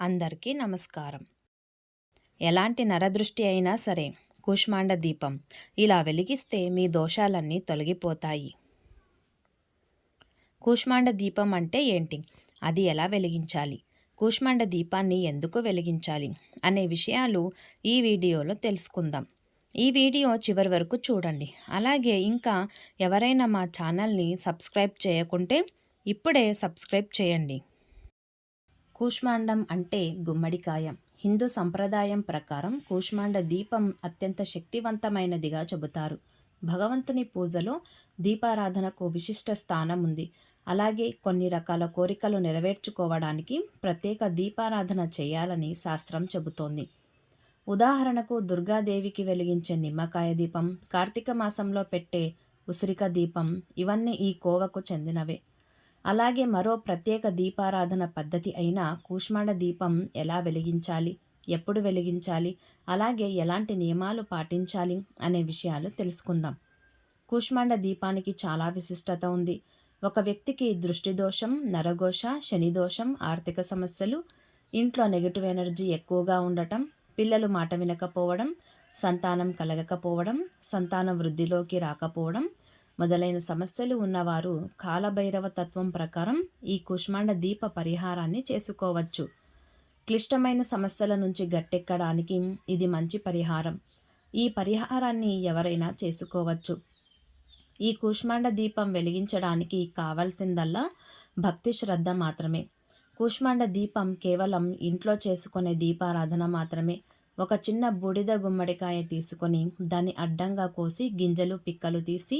అందరికీ నమస్కారం. ఎలాంటి నరదృష్టి అయినా సరే కూష్మాండ దీపం ఇలా వెలిగిస్తే మీ దోషాలన్నీ తొలగిపోతాయి. కూష్మాండ దీపం అంటే ఏంటి? అది ఎలా వెలిగించాలి? కూష్మాండ దీపాన్ని ఎందుకు వెలిగించాలి? అనే విషయాలు ఈ వీడియోలో తెలుసుకుందాం. ఈ వీడియో చివరి వరకు చూడండి. అలాగే ఇంకా ఎవరైనా మా ఛానల్ని సబ్స్క్రైబ్ చేయకుంటే ఇప్పుడే సబ్స్క్రైబ్ చేయండి. కూష్మాండం అంటే గుమ్మడికాయ. హిందూ సంప్రదాయం ప్రకారం కూష్మాండ దీపం అత్యంత శక్తివంతమైనదిగా చెబుతారు. భగవంతుని పూజలో దీపారాధనకు విశిష్ట స్థానం ఉంది. అలాగే కొన్ని రకాల కోరికలు నెరవేర్చుకోవడానికి ప్రత్యేక దీపారాధన చేయాలని శాస్త్రం చెబుతోంది. ఉదాహరణకు దుర్గాదేవికి వెలిగించే నిమ్మకాయ దీపం కార్తీక మాసంలో పెట్టే ఉసిరిక దీపం ఇవన్నీ ఈ కోవకు చెందినవే. అలాగే మరో ప్రత్యేక దీపారాధన పద్ధతి అయిన కూష్మాండ దీపం ఎలా వెలిగించాలి? ఎప్పుడు వెలిగించాలి? అలాగే ఎలాంటి నియమాలు పాటించాలి? అనే విషయాలు తెలుసుకుందాం. కూష్మాండ దీపానికి చాలా విశిష్టత ఉంది. ఒక వ్యక్తికి దృష్టి దోషం నరఘోష శనిదోషం ఆర్థిక సమస్యలు ఇంట్లో నెగిటివ్ ఎనర్జీ ఎక్కువగా ఉండటం పిల్లలు మాట వినకపోవడం సంతానం కలగకపోవడం సంతానం వృద్ధిలోకి రాకపోవడం మొదలైన సమస్యలు ఉన్నవారు కాలభైరవ తత్వం ప్రకారం ఈ కుష్మాండ దీప పరిహారాన్ని చేసుకోవచ్చు. క్లిష్టమైన సమస్యల నుంచి గట్టెక్కడానికి ఇది మంచి పరిహారం. ఈ పరిహారాన్ని ఎవరైనా చేసుకోవచ్చు. ఈ కూష్మాండ దీపం వెలిగించడానికి కావాల్సిందల్లా భక్తి శ్రద్ధ మాత్రమే. కూష్మాండ దీపం కేవలం ఇంట్లో చేసుకునే దీపారాధన మాత్రమే. ఒక చిన్న బూడిద గుమ్మడికాయ తీసుకొని దాన్ని అడ్డంగా కోసి గింజలు పిక్కలు తీసి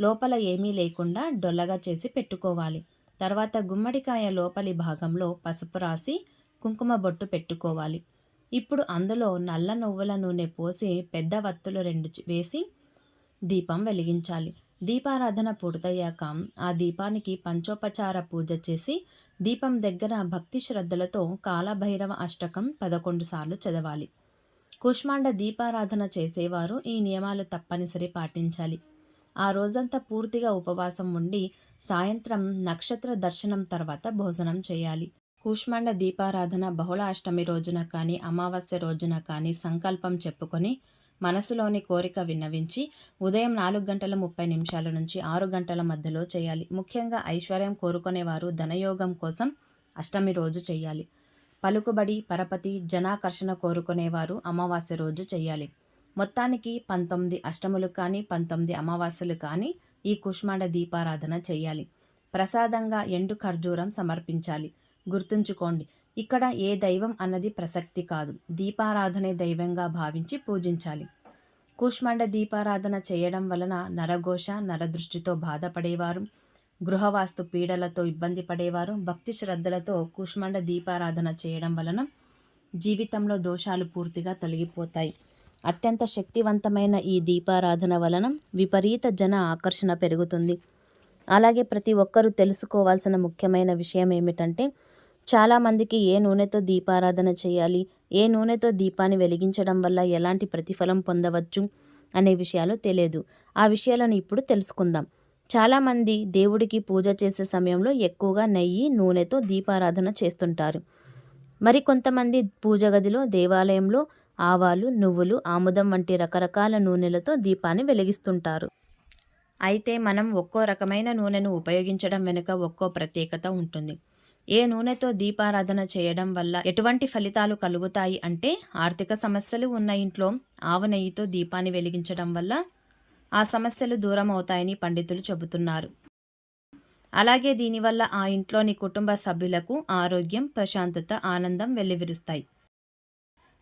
లోపల ఏమీ లేకుండా డొల్లగా చేసి పెట్టుకోవాలి. తర్వాత గుమ్మడికాయ లోపలి భాగంలో పసుపు రాసి కుంకుమ బొట్టు పెట్టుకోవాలి. ఇప్పుడు అందులో నల్ల నువ్వుల నూనె పోసి పెద్ద వత్తులు రెండు వేసి దీపం వెలిగించాలి. దీపారాధన పూర్తయ్యాక ఆ దీపానికి పంచోపచార పూజ చేసి దీపం దగ్గర భక్తి శ్రద్ధలతో కాలభైరవ అష్టకం పదకొండు సార్లు చదవాలి. కుష్మాండ దీపారాధన చేసేవారు ఈ నియమాలు తప్పనిసరి పాటించాలి. ఆ రోజంతా పూర్తిగా ఉపవాసం ఉండి సాయంత్రం నక్షత్ర దర్శనం తర్వాత భోజనం చేయాలి. కూష్మాండ దీపారాధన బహుళ అష్టమి రోజున కానీ అమావాస్య రోజున కానీ సంకల్పం చెప్పుకొని మనసులోని కోరిక విన్నవించి ఉదయం నాలుగు గంటల ముప్పై నిమిషాల నుంచి ఆరు గంటల మధ్యలో చేయాలి. ముఖ్యంగా ఐశ్వర్యం కోరుకునేవారు ధనయోగం కోసం అష్టమి రోజు చేయాలి. పలుకుబడి పరపతి జనాకర్షణ కోరుకునేవారు అమావాస్య రోజు చేయాలి. మొత్తానికి పంతొమ్మిది అష్టములు కానీ పంతొమ్మిది అమావాస్యలు కానీ ఈ కుష్మాండ దీపారాధన చేయాలి. ప్రసాదంగా ఎండు ఖర్జూరం సమర్పించాలి. గుర్తుంచుకోండి ఇక్కడ ఏ దైవం అన్నది ప్రసక్తి కాదు. దీపారాధనే దైవంగా భావించి పూజించాలి. కూష్మాండ దీపారాధన చేయడం వలన నరఘోష నరదృష్టితో బాధపడేవారు గృహవాస్తు పీడలతో ఇబ్బంది పడేవారు భక్తి శ్రద్ధలతో కూష్మాండ దీపారాధన చేయడం వలన జీవితంలో దోషాలు పూర్తిగా తొలగిపోతాయి. అత్యంత శక్తివంతమైన ఈ దీపారాధన వలన విపరీత జన ఆకర్షణ పెరుగుతుంది. అలాగే ప్రతి ఒక్కరూ తెలుసుకోవాల్సిన ముఖ్యమైన విషయం ఏమిటంటే చాలామందికి ఏ నూనెతో దీపారాధన చేయాలి ఏ నూనెతో దీపాన్ని వెలిగించడం వల్ల ఎలాంటి ప్రతిఫలం పొందవచ్చు అనే విషయాలు తెలియదు. ఆ విషయాలను ఇప్పుడు తెలుసుకుందాం. చాలామంది దేవుడికి పూజ చేసే సమయంలో ఎక్కువగా నెయ్యి నూనెతో దీపారాధన చేస్తుంటారు. మరి కొంతమంది పూజ గదిలో దేవాలయంలో ఆవాలు నువ్వులు ఆముదం వంటి రకరకాల నూనెలతో దీపాన్ని వెలిగిస్తుంటారు. అయితే మనం ఒక్కో రకమైన నూనెను ఉపయోగించడం వెనుక ఒక్కో ప్రత్యేకత ఉంటుంది. ఏ నూనెతో దీపారాధన చేయడం వల్ల ఎటువంటి ఫలితాలు కలుగుతాయి అంటే ఆర్థిక సమస్యలు ఉన్న ఇంట్లో ఆవు నెయ్యితో దీపాన్ని వెలిగించడం వల్ల ఆ సమస్యలు దూరం అవుతాయని పండితులు చెబుతున్నారు. అలాగే దీనివల్ల ఆ ఇంట్లోని కుటుంబ సభ్యులకు ఆరోగ్యం ప్రశాంతత ఆనందం వెల్లివిరుస్తాయి.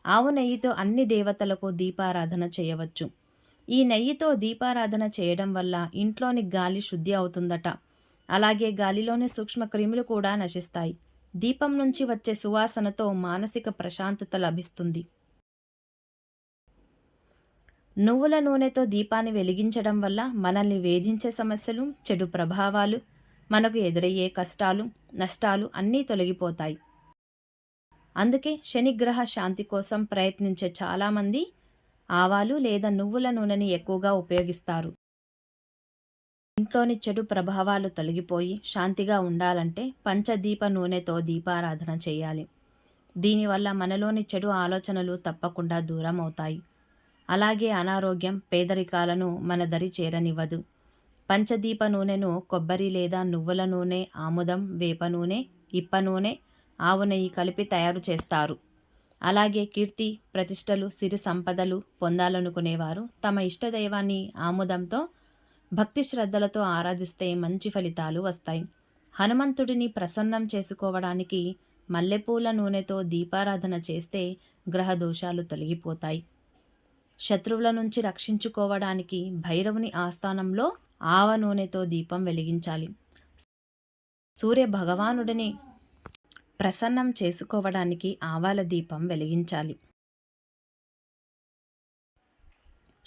ఆవు నెయ్యితో అన్ని దేవతలకు దీపారాధన చేయవచ్చు. ఈ నెయ్యితో దీపారాధన చేయడం వల్ల ఇంట్లోని గాలి శుద్ధి అవుతుందట. అలాగే గాలిలోని సూక్ష్మ క్రిములు కూడా నశిస్తాయి. దీపం నుంచి వచ్చే సువాసనతో మానసిక ప్రశాంతత లభిస్తుంది. నువ్వుల నూనెతో దీపాన్ని వెలిగించడం వల్ల మనల్ని వేధించే సమస్యలు చెడు ప్రభావాలు మనకు ఎదురయ్యే కష్టాలు నష్టాలు అన్నీ తొలగిపోతాయి. అందుకే శనిగ్రహ శాంతి కోసం ప్రయత్నించే చాలామంది ఆవాలు లేదా నువ్వుల నూనెని ఎక్కువగా ఉపయోగిస్తారు. ఇంట్లోని చెడు ప్రభావాలు తొలగిపోయి శాంతిగా ఉండాలంటే పంచదీప నూనెతో దీపారాధన చేయాలి. దీనివల్ల మనలోని చెడు ఆలోచనలు తప్పకుండా దూరం అవుతాయి. అలాగే అనారోగ్యం పేదరికాలను మన దరి చేరనివ్వదు. పంచదీప నూనెను కొబ్బరి లేదా నువ్వుల నూనె ఆముదం వేప నూనె ఇప్ప నూనె ఆవు నెయ్యి కలిపి తయారు చేస్తారు. అలాగే కీర్తి ప్రతిష్టలు సిరి సంపదలు పొందాలనుకునేవారు. తమ ఇష్టదైవాన్ని ఆముదంతో భక్తి శ్రద్ధలతో ఆరాధిస్తే మంచి ఫలితాలు వస్తాయి. హనుమంతుడిని ప్రసన్నం చేసుకోవడానికి మల్లెపూల నూనెతో దీపారాధన చేస్తే గ్రహ దోషాలు తొలగిపోతాయి. శత్రువుల నుంచి రక్షించుకోవడానికి భైరవుని ఆస్థానంలో ఆవ నూనెతో దీపం వెలిగించాలి. సూర్య భగవానుడిని ప్రసన్నం చేసుకోవడానికి ఆవాల దీపం వెలిగించాలి.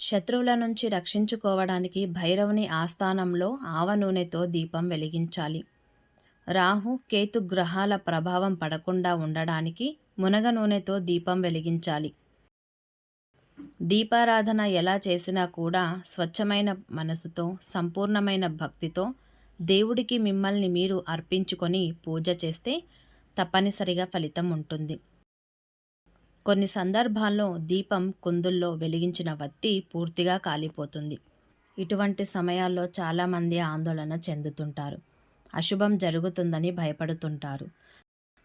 శత్రువుల నుంచి రక్షించుకోవడానికి భైరవుని ఆస్థానంలో ఆవ నూనెతో దీపం వెలిగించాలి. రాహు కేతు గ్రహాల ప్రభావం పడకుండా ఉండడానికి మునగ నూనెతో దీపం వెలిగించాలి. దీపారాధన ఎలా చేసినా కూడా స్వచ్ఛమైన మనసుతో సంపూర్ణమైన భక్తితో దేవుడికి మిమ్మల్ని మీరు అర్పించుకొని పూజ చేస్తే తప్పనిసరిగా ఫలితం ఉంటుంది. కొన్ని సందర్భాల్లో దీపం కుందుల్లో వెలిగించిన వత్తి పూర్తిగా కాలిపోతుంది. ఇటువంటి సమయాల్లో చాలామంది ఆందోళన చెందుతుంటారు. అశుభం జరుగుతుందని భయపడుతుంటారు.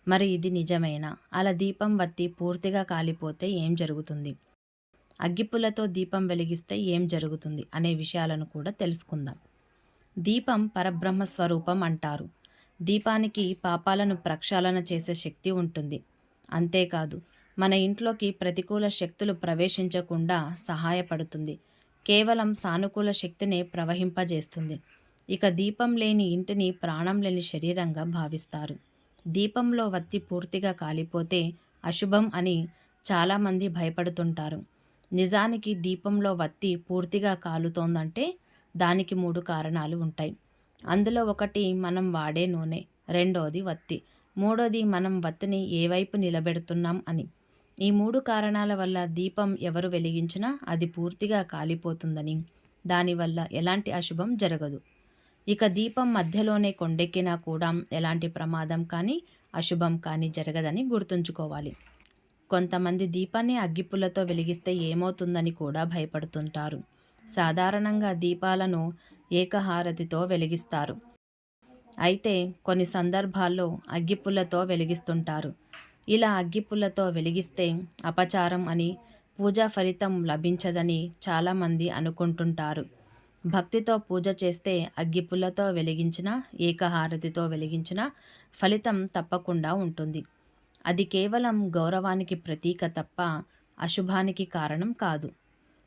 మరి ఇది నిజమేనా? అలా దీపం వత్తి పూర్తిగా కాలిపోతే ఏం జరుగుతుంది? అగ్గిపుల్లతో దీపం వెలిగిస్తే ఏం జరుగుతుంది? అనే విషయాలను కూడా తెలుసుకుందాం. దీపం పరబ్రహ్మ స్వరూపం అంటారు. దీపానికి పాపాలను ప్రక్షాళన చేసే శక్తి ఉంటుంది. అంతేకాదు మన ఇంట్లోకి ప్రతికూల శక్తులు ప్రవేశించకుండా సహాయపడుతుంది. కేవలం సానుకూల శక్తినే ప్రవహింపజేస్తుంది. ఇక దీపం లేని ఇంటిని ప్రాణం లేని శరీరంగా భావిస్తారు. దీపంలో వత్తి పూర్తిగా కాలిపోతే అశుభం అని చాలామంది భయపడుతుంటారు. నిజానికి దీపంలో వత్తి పూర్తిగా కాలుతోందంటే దానికి మూడు కారణాలు ఉంటాయి. అందులో ఒకటి మనం వాడే నూనె రెండోది వత్తి మూడోది మనం వత్తిని ఏ వైపు నిలబెడుతున్నాం అని. ఈ మూడు కారణాల వల్ల దీపం ఎవరు వెలిగించినా అది పూర్తిగా కాలిపోతుందని. దానివల్ల ఎలాంటి అశుభం జరగదు. ఇక దీపం మధ్యలోనే కొండెక్కినా కూడా ఎలాంటి ప్రమాదం కానీ అశుభం కానీ జరగదని గుర్తుంచుకోవాలి. కొంతమంది దీపాన్ని అగ్గిపుల్లతో వెలిగిస్తే ఏమవుతుందని కూడా భయపడుతుంటారు. సాధారణంగా దీపాలను ఏకహారతితో వెలిగిస్తారు. అయితే కొన్ని సందర్భాల్లో అగ్గిపుల్లతో వెలిగిస్తుంటారు. ఇలా అగ్గిపుల్లతో వెలిగిస్తే అపచారం అని పూజా ఫలితం లభించదని చాలామంది అనుకుంటుంటారు. భక్తితో పూజ చేస్తే అగ్గిపుల్లతో వెలిగించిన ఏకహారతితో వెలిగించిన ఫలితం తప్పకుండా ఉంటుంది. అది కేవలం గౌరవానికి ప్రతీక తప్ప అశుభానికి కారణం కాదు.